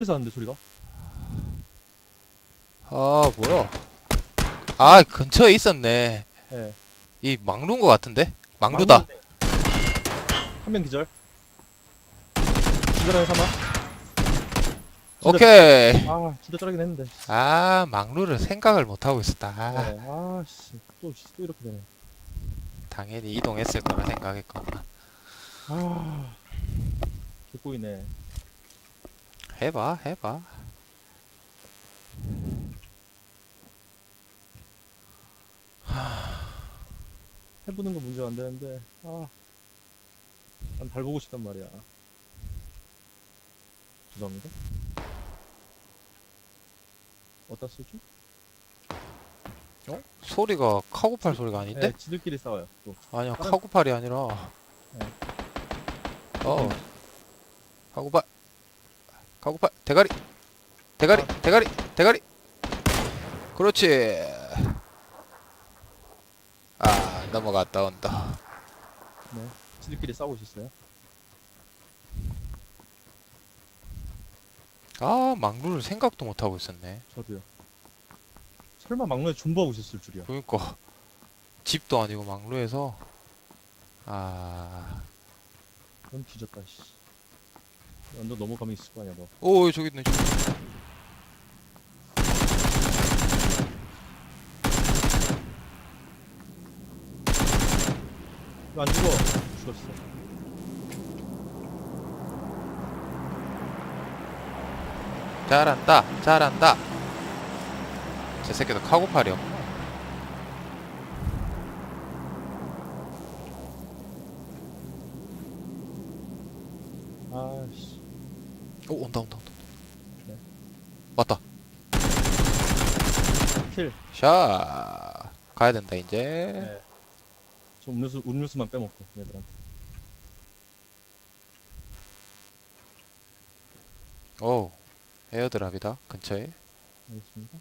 어디서 하는데 소리가? 아 뭐야 아 근처에 있었네 예. 이 막루인 것 같은데? 막루다 한 명 기절. 기절하는 사마. 오케이 아, 진짜 쩌라긴 했는데. 아 막루를 생각을 못하고 있었다 아, 네. 아, 씨. 또, 씨, 또 이렇게 되네. 당연히 이동했을 거라 생각했구나 아. 개꼬이네. 해봐 해봐 해보는 건 문제가 안 되는데, 아. 난 달 보고 싶단 말이야. 죄송합니다. 어디다 쓰지? 어? 소리가 카고팔 소리가 아닌데? 네, 지들끼리 싸워요. 또. 아니야 다른- 카고팔이 아니라 네. 어 카고팔 카고팔 대가리. 대가리. 대가리. 대가리. 그렇지. 아 넘어갔다 온다. 네. 지들끼리 싸우고 있었어요. 아 막루를 생각도 못하고 있었네. 저도요. 설마 막루에 존버하고 있었을 줄이야. 그러니까. 집도 아니고 막루에서. 아. 넌 뒤졌다, 씨. 너 넘어가면 있을 거 아니야, 너. 오 저기 있네 저기. 왜안 죽어? 죽었어. 잘한다 잘한다 제 새끼도 카고팔이 없나 아씨. 오 온다 온다 온다 네. 왔다 킬. 샤 가야 된다 이제 네. 저 음료수, 음료수만 빼먹고, 얘들한테. 오 에어드랍이다 근처에 알겠습니다.